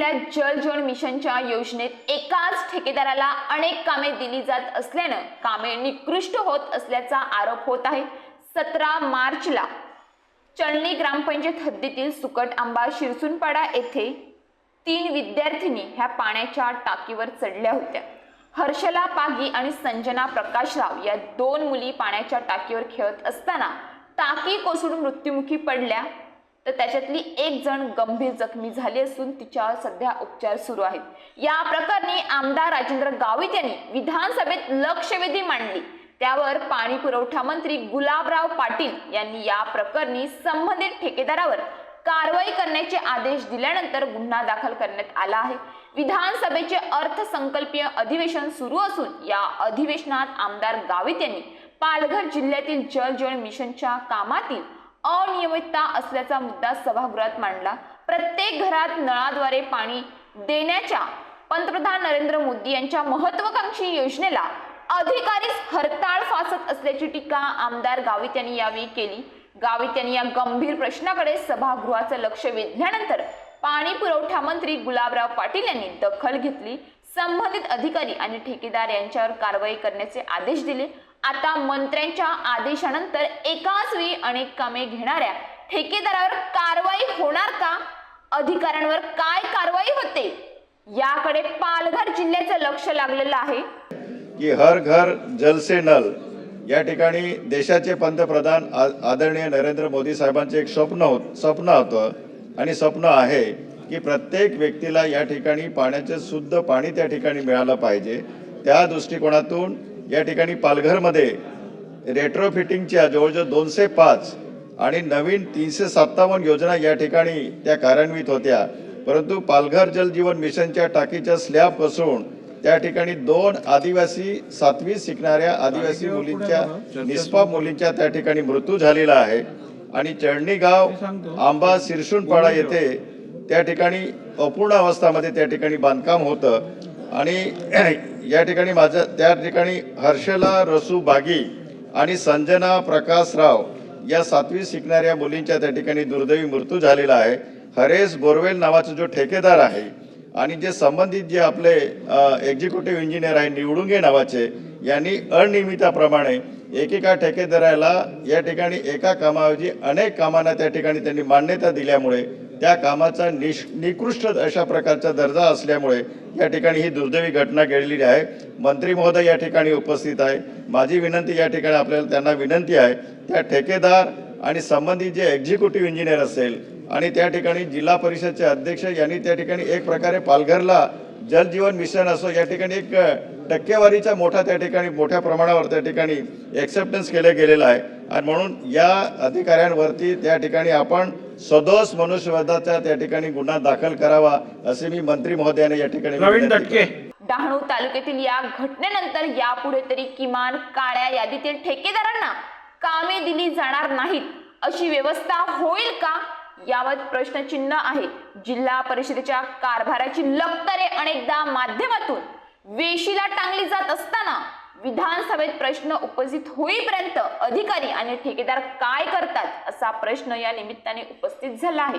जिल्ह्यात जल जीवन मिशनच्या योजनेत एकाच ठेकेदाराला अनेक कामे दिली जात असल्यानं कामे निकृष्ट होत असल्याचा आरोप होत आहे. सतरा मार्चला चळणी ग्रामपंचायत हद्दीतील सुकट आंबा शिरसुनपाडा येथे तीन विद्यार्थिनी ह्या पाण्याच्या टाकीवर चढल्या होत्या. हर्षला पागी आणि संजना प्रकाशराव या दोन मुली पाण्याच्या टाकीवर खेळत असताना टाकी कोसळून मृत्युमुखी पडल्या. तर त्याच्यातली एक जण गंभीर जखमी झाली असून तिच्यावर सध्या उपचार सुरू आहेत. या प्रकरणी आमदार राजेंद्र गावित यांनी विधानसभेत लक्षवेधी मांडली. त्यावर पाणी पुरवठा मंत्री गुलाबराव पाटील यांनी या प्रकरणी संबंधित ठेकेदारावर कारवाई करण्याचे आदेश दिल्यानंतर गुन्हा दाखल करण्यात आला आहे. विधानसभेचे अर्थसंकल्पीय अधिवेशन सुरू असून या अधिवेशनात आमदार गावित यांनी पालघर जिल्ह्यातील जल जीवन मिशनच्या कामातील अनियमितता असल्याचा मुद्दा सभागृहात मांडला. प्रत्येक घरात नळाद्वारे पाणी देण्याच्या पंतप्रधान नरेंद्र मोदी यांच्या महत्वाकांक्षी योजनेला अधिकारीच हरताळ फासत असल्याची टीका आमदार गावित यांनी यावेळी केली. गावित यांनी या गंभीर प्रश्नाकडे सभागृहाचं लक्ष वेधल्यानंतर पाणी पुरवठा मंत्री गुलाबराव पाटील यांनी दखल घेतली. संबंधित अधिकारी आणि ठेकेदार यांच्यावर कारवाई करण्याचे आदेश दिले. आता मंत्र्यांच्या आदेशानंतर एकाच वेळी अनेक कामे घेणाऱ्या ठेकेदारावर कारवाई होणार का? अधिकाऱ्यांवर काय कारवाई होते? याकडे पालघर जिल्ह्याचं लक्ष लागलेलं आहे. की हर घर जल से नल. या ठिकाणी देशाचे पंतप्रधान आदरणीय नरेंद्र मोदी साहेबांचे एक स्वप्न होत स्वप्न होतं आणि स्वप्न आहे की प्रत्येक व्यक्तीला या ठिकाणी पाण्याचे शुद्ध पाणी त्या ठिकाणी मिळालं पाहिजे. त्या दृष्टिकोनातून या ठिकाणी पालघरमध्ये रेट्रोफिटिंगच्या जवळजवळ दोनशे पाच आणि नवीन तीनशे सत्तावन्न योजना या ठिकाणी त्या कार्यान्वित होत्या. परंतु पालघर जल जीवन मिशनच्या टाकीच्या स्लॅब कोसळून त्या ठिकाणी दोन आदिवासी सातवी शिकणाऱ्या आदिवासी मुलींच्या निष्पाप मुलींच्या त्या ठिकाणी मृत्यू झालेला आहे. आणि चळणी गाव आंबा सिरसूनपाडा येथे त्या ठिकाणी अपूर्ण अवस्थामध्ये त्या ठिकाणी बांधकाम होतं. आणि या ठिकाणी माझं त्या ठिकाणी हर्षला रसू बागी आणि संजना प्रकाशराव या सातवी शिकणाऱ्या मुलींच्या त्या ठिकाणी दुर्दैवी मृत्यू झालेला आहे. हरेश बोरवेल नावाचा जो ठेकेदार आहे आणि जे संबंधित जे आपले एक्झिक्युटिव्ह इंजिनियर आहे निवडुंगे नावाचे यांनी अनियमिताप्रमाणे एकेका ठेकेदाराला या ठिकाणी एका कामाऐवजी अनेक कामांना त्या ठिकाणी त्यांनी मान्यता दिल्यामुळे त्या कामाचा निश निकृष्ट अशा प्रकारचा दर्जा असल्यामुळे या ठिकाणी ही दुर्दैवी घटना घडलेली आहे. मंत्री महोदय या ठिकाणी उपस्थित आहे. माझी विनंती या ठिकाणी आपल्याला त्यांना विनंती आहे. त्या ठेकेदार आणि संबंधित जे एक्झिक्युटिव्ह इंजिनियर असेल आणि त्या ठिकाणी जिल्हा परिषदचे अध्यक्ष यांनी त्या ठिकाणी एक प्रकारे पालघरला जल जीवन मिशन असो या ठिकाणी एक टक्केवारीचा मोठा त्या ठिकाणी मोठ्या प्रमाणावर त्या ठिकाणी एक्सेप्टन्स केलं गेलेलं आहे. आणि म्हणून या अधिकाऱ्यांवरती त्या ठिकाणी आपण सदोष मनुष्यवधाचा त्या ठिकाणी गुन्हा दाखल करावा असे मी मंत्री महोदयाने या ठिकाणी डहाणू तालुक्यातील या घटनेनंतर यापुढे तरी किमान काळ्या यादीतील ठेकेदारांना कामे दिली जाणार नाहीत. अशी व्यवस्था होईल का? यावर प्रश्नचिन्ह आहे. जिल्हा परिषदेच्या कारभाराची लपतरे अनेकदा माध्यमातून वेशीला टांगली जात असताना विधानसभेत प्रश्न उपस्थित होईपर्यंत अधिकारी आणि ठेकेदार काय करतात असा प्रश्न या निमित्ताने उपस्थित झाला आहे.